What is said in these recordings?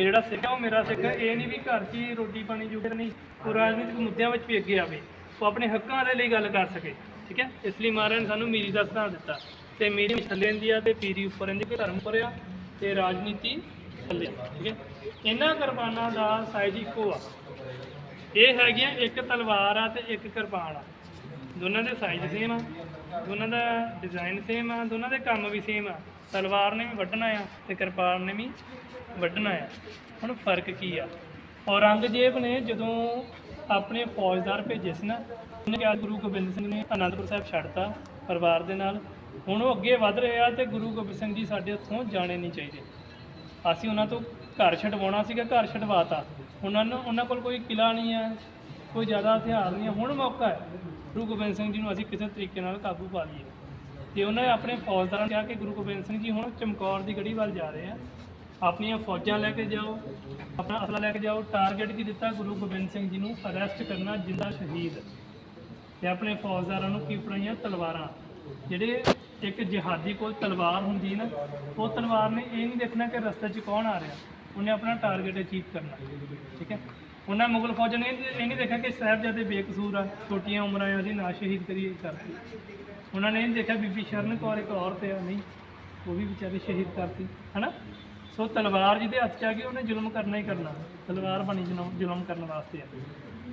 ਤੇ ਜਿਹੜਾ ਸਿੱਖ ਆ ਉਹ ਮੇਰਾ ਸਿੱਖ ਇਹ ਨਹੀਂ ਵੀ ਘਰ 'ਚ ਹੀ ਰੋਟੀ ਪਾਣੀ ਜੁਗਰ ਨਹੀਂ। ਉਹ ਰਾਜਨੀਤਿਕ ਮੁੱਦਿਆਂ ਵਿੱਚ ਵੀ ਅੱਗੇ ਆਵੇ। ਉਹ ਆਪਣੇ ਹੱਕਾਂ ਦੇ ਲਈ ਗੱਲ ਕਰ ਸਕੇ। ਠੀਕ ਹੈ? ਇਸ ਲਈ ਮਹਾਰਾਜ ਨੇ ਸਾਨੂੰ ਮੀਰੀ ਦਾ ਸਿਧਾਂਤ ਦਿੱਤਾ। ਤੇ ਮੀਰੀ ਥੱਲੇ ਦੀ ਆ ਤੇ ਪੀਰੀ ਉੱਪਰ ਰਹਿੰਦੀ ਕਿ ਧਰਮ ਉੱਪਰ ਆ ਤੇ ਰਾਜਨੀਤੀ ਥੱਲੇ। ਠੀਕ ਹੈ? ਇਹਨਾਂ ਕੁਰਬਾਨਾਂ ਦਾ ਸਾਈਜ਼ ਇੱਕੋ ਆ। ਇਹ ਹੈਗੀਆਂ ਇੱਕ ਤਲਵਾਰ ਆ ਤੇ ਇੱਕ ਕਿਰਪਾਨ ਆ। ਦੋਨਾਂ ਦੇ ਸਾਈਜ਼ ਸੇਮ ਆ। ਦੋਨਾਂ ਦਾ ਡਿਜ਼ਾਈਨ ਸੇਮ ਆ। ਦੋਨਾਂ ਦੇ ਕੰਮ ਵੀ ਸੇਮ ਆ। ਤਲਵਾਰ ਨੇ ਵੀ ਵੱਢਣਾ ਆ ਤੇ ਕਿਰਪਾਨ ਨੇ ਵੀ ਵੱਢਣਾ ਆ। ਹੁਣ ਫ਼ਰਕ ਕੀ ਆ? ਔਰੰਗਜ਼ੇਬ ਨੇ ਜਦੋਂ ਆਪਣੇ ਫੌਜਦਾਰ ਭੇਜੇ ਸੀ ਨਾ, ਉਹਨੇ ਕਿਹਾ ਗੁਰੂ ਗੋਬਿੰਦ ਸਿੰਘ ਨੇ ਅਨੰਦਪੁਰ ਸਾਹਿਬ ਛੱਡਤਾ ਪਰਿਵਾਰ ਦੇ ਨਾਲ। ਹੁਣ ਉਹ ਅੱਗੇ ਵਧ ਰਹੇ ਆ ਤੇ ਗੁਰੂ ਗੋਬਿੰਦ ਸਿੰਘ ਜੀ ਸਾਡੇ ਉੱਥੋਂ ਜਾਣੇ ਨਹੀਂ ਚਾਹੀਦੇ। ਅਸੀਂ ਉਹਨਾਂ ਤੋਂ ਘਰ ਛਡਵਾਉਣਾ ਸੀਗਾ, ਘਰ ਛਡਵਾਤਾ। ਉਹਨਾਂ ਨੂੰ, ਉਹਨਾਂ ਕੋਲ ਕੋਈ ਕਿਲਾ ਨਹੀਂ ਹੈ ਕੋਈ ਜ਼ਿਆਦਾ ਹਥਿਆਰ ਨਹੀਂ ਹੈ ਹੁਣ ਮੌਕਾ ਹੈ। ਗੁਰੂ ਗੋਬਿੰਦ ਸਿੰਘ ਜੀ ਨੂੰ ਅਸੀਂ ਕਿਸੇ ਤਰੀਕੇ ਨਾਲ ਕਾਬੂ ਪਾ ਲਈਏ। ਤੇ ਉਹਨਾਂ ਨੇ ਆਪਣੇ ਫੌਜਦਾਰਾਂ ਨੂੰ ਕਿਹਾ ਕਿ ਗੁਰੂ ਗੋਬਿੰਦ ਸਿੰਘ ਜੀ ਹੁਣ ਚਮਕੌਰ ਦੀ ਗੜੀ ਵੱਲ ਜਾ ਰਹੇ ਆ। ਆਪਣੀਆਂ ਫੌਜਾਂ ਲੈ ਕੇ ਜਾਓ, ਆਪਣਾ ਅਸਲਾ ਲੈ ਕੇ ਜਾਓ ਟਾਰਗੇਟ ਕੀ ਦਿੱਤਾ ਗੁਰੂ ਗੋਬਿੰਦ ਸਿੰਘ ਜੀ ਨੂੰ? ਅਰੈਸਟ ਕਰਨਾ ਜਿੰਦਾ ਸ਼ਹੀਦ। ਤੇ ਆਪਣੇ ਫੌਜਦਾਰਾਂ ਨੂੰ ਕੀ ਫੜਾਈਆਂ? ਤਲਵਾਰਾਂ। ਜਿਹੜੇ ਇੱਕ ਜਿਹਾਦੀ ਕੋਲ ਤਲਵਾਰ ਹੁੰਦੀ ਨਾ, ਉਹ ਤਲਵਾਰ ਨੇ ਇਹ ਨਹੀਂ ਦੇਖਣਾ ਕਿ ਰਸਤੇ 'ਚ ਕੌਣ ਆ ਰਿਹਾ। ਉਹਨੇ ਆਪਣਾ ਟਾਰਗੇਟ ਅਚੀਵ ਕਰਨਾ। ਠੀਕ ਹੈ? ਉਹਨਾਂ ਮੁਗਲ ਫੌਜ ਨੇ ਇਹ ਨਹੀਂ ਦੇਖਿਆ ਕਿ ਸਾਹਿਬਜ਼ਾਦੇ ਬੇਕਸੂਰ ਆ, ਛੋਟੀਆਂ ਉਮਰਾਂ 'ਚ ਉਹਦੀ ਨਾ ਸ਼ਹੀਦ ਕਰੀਏ ਕਰਤੀ। ਉਹਨਾਂ ਨੇ ਇਹ ਨਹੀਂ ਦੇਖਿਆ ਬੀਬੀ ਸ਼ਰਨ ਕੌਰ ਇੱਕ ਔਰਤ ਆ ਨਹੀਂ, ਉਹ ਵੀ ਵਿਚਾਰੇ ਸ਼ਹੀਦ ਕਰਤੀ, ਹਨਾ? ਸੋ ਤਲਵਾਰ ਜਿਹਦੇ ਹੱਥ 'ਚ ਆ ਗਈ, ਉਹਨੇ ਜ਼ੁਲਮ ਕਰਨਾ ਹੀ ਕਰਨਾ, ਤਲਵਾਰ ਬਣੀ ਜ਼ੁਲਮ ਜ਼ੁਲਮ ਕਰਨ ਵਾਸਤੇ ਆ।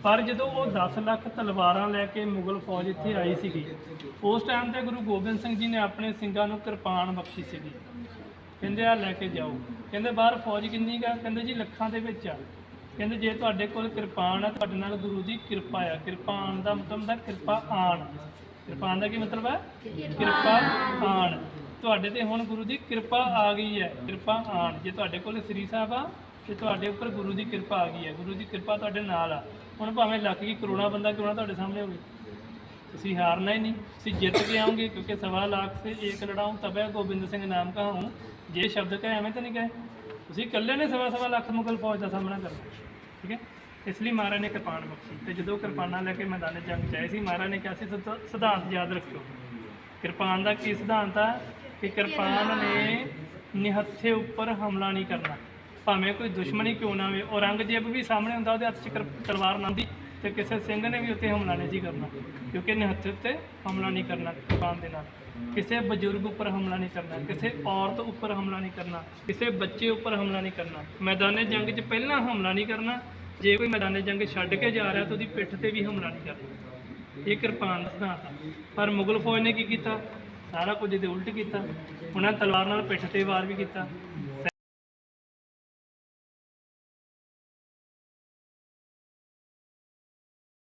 ਪਰ ਜਦੋਂ ਉਹ 10 ਲੱਖ ਤਲਵਾਰਾਂ ਲੈ ਕੇ ਮੁਗਲ ਫੌਜ ਇੱਥੇ ਆਈ ਸੀਗੀ, ਉਸ ਟਾਈਮ ਤੇ ਗੁਰੂ ਗੋਬਿੰਦ ਸਿੰਘ ਜੀ ਨੇ ਆਪਣੇ ਸਿੰਘਾਂ ਨੂੰ ਕਿਰਪਾਨ ਬਖਸ਼ੀ ਸੀਗੀ। ਕਹਿੰਦੇ ਆ ਲੈ ਕੇ ਜਾਓ। ਕਹਿੰਦੇ, ਬਾਹਰ ਫੌਜ ਕਿੰਨੀ ਗਾ ਕਹਿੰਦੇ, ਜੀ ਲੱਖਾਂ ਦੇ ਵਿੱਚ ਆ। ਕਹਿੰਦੇ, ਜੇ ਤੁਹਾਡੇ ਕੋਲ ਕਿਰਪਾਨ ਆ, ਤੁਹਾਡੇ ਨਾਲ ਗੁਰੂ ਦੀ ਕਿਰਪਾ ਆ। ਕਿਰਪਾਨ ਦਾ ਮਤਲਬ ਹੁੰਦਾ ਕਿਰਪਾ ਆਣ। ਕਿਰਪਾਨ ਦਾ ਕੀ ਮਤਲਬ ਹੈ? ਕਿਰਪਾ ਆਣ। ਤੁਹਾਡੇ ਤੇ ਹੁਣ ਗੁਰੂ ਦੀ ਕਿਰਪਾ ਆ ਗਈ ਹੈ। ਕਿਰਪਾ ਆਣ। ਜੇ ਤੁਹਾਡੇ ਕੋਲ ਸ੍ਰੀ ਸਾਹਿਬ ਆ, ਤੇ ਤੁਹਾਡੇ ਉੱਪਰ ਗੁਰੂ ਦੀ ਕਿਰਪਾ ਆ ਗਈ ਹੈ। ਗੁਰੂ ਦੀ ਕਿਰਪਾ ਤੁਹਾਡੇ ਨਾਲ ਆ। ਹੁਣ ਭਾਵੇਂ ਲੱਖ ਕੀ ਕਰੋਨਾ ਬੰਦਾ ਕਿਉਂ ਨਾ ਤੁਹਾਡੇ ਸਾਹਮਣੇ ਹੋਵੇ। ਤੁਸੀਂ ਹਾਰਨਾ ਹੀ ਨਹੀਂ। ਤੁਸੀਂ ਜਿੱਤ ਕੇ ਆਓਗੇ, ਕਿਉਂਕਿ ਸਵਾ ਲੱਖ ਸੇ ਏਕ ਲੜਾਉਂ ਤਬੈ ਗੋਬਿੰਦ ਸਿੰਘ ਨਾਮ ਕਹਾਉਂ ਜੇ ਸ਼ਬਦ ਕਹੇ ਐਵੇਂ ਤਾਂ ਨਹੀਂ ਕਹੇ। ਤੁਸੀਂ ਇਕੱਲੇ ਨੇ ਸਵਾ ਸਵਾ ਲੱਖ ਮੁਗਲ ਫੌਜ ਦਾ ਸਾਹਮਣਾ ਕਰਨਾ। ਠੀਕ ਹੈ? ਇਸ ਲਈ ਮਹਾਰਾਜ ਨੇ ਕਿਰਪਾਨ ਬਖਸ਼ੀ ਤੇ ਜਦੋਂ ਕਿਰਪਾਨਾਂ ਲੈ ਕੇ ਮੈਦਾਨੇ ਜੰਗ ਚ ਆਏ ਸੀ, ਮਹਾਰਾਜ ਨੇ ਕਿਹਾ ਸੀ, ਸਿਧ- ਸਿਧਾਂਤ ਯਾਦ ਰੱਖਿਓ। ਕਿਰਪਾਨ ਦਾ ਕੀ ਸਿਧਾਂਤ ਆ? ਕਿ ਕਿਰਪਾਨ ਨੇ ਨਿਹੱਥੇ ਉੱਪਰ ਹਮਲਾ ਨਹੀਂ ਕਰਨਾ। ਭਾਵੇਂ ਕੋਈ ਦੁਸ਼ਮਣੀ ਕਿਉਂ ਨਾ ਹੋਵੇ ਔਰੰਗਜ਼ੇਬ ਵੀ ਸਾਹਮਣੇ ਹੁੰਦਾ, ਉਹਦੇ ਹੱਥ 'ਚ ਕਿਰ- ਤਲਵਾਰ ਨਾ ਹੁੰਦੀ ਤੇ ਕਿਸੇ ਸਿੰਘ ਨੇ ਵੀ ਉੱਤੇ ਹਮਲਾ ਨਹੀਂ ਸੀ ਕਰਨਾ, ਕਿਉਂਕਿ ਨਿਹੱਥੇ ਉੱਤੇ ਹਮਲਾ ਨਹੀਂ ਕਰਨਾ ਕਿਰਪਾਨ ਦੇ ਨਾਲ। ਕਿਸੇ ਬਜ਼ੁਰਗ ਉੱਪਰ ਹਮਲਾ ਨਹੀਂ ਕਰਨਾ, ਕਿਸੇ ਔਰਤ ਉੱਪਰ ਹਮਲਾ ਨਹੀਂ ਕਰਨਾ, ਕਿਸੇ ਬੱਚੇ ਉੱਪਰ ਹਮਲਾ ਨਹੀਂ ਕਰਨਾ। ਮੈਦਾਨੇ ਜੰਗ 'ਚ ਪਹਿਲਾਂ ਹਮਲਾ ਨਹੀਂ ਕਰਨਾ ਜੇ ਕੋਈ ਮੈਦਾਨੇ ਜੰਗ ਛੱਡ ਕੇ ਜਾ ਰਿਹਾ ਤਾਂ ਉਹਦੀ ਪਿੱਠ ਤੇ ਵੀ ਹਮਲਾ ਨਹੀਂ ਕਰਨਾ। ਇਹ ਕਿਰਪਾਨ ਦਾ ਸਿਧਾਂਤ ਆ। ਪਰ ਮੁਗਲ ਫੌਜ ਨੇ ਕੀ ਕੀਤਾ? ਸਾਰਾ ਕੁਝ ਇਹਦੇ ਉਲਟ ਕੀਤਾ। ਉਹਨਾਂ ਨੇ ਤਲਵਾਰ ਨਾਲ ਪਿੱਠ ਤੇ ਵਾਰ ਵੀ ਕੀਤਾ।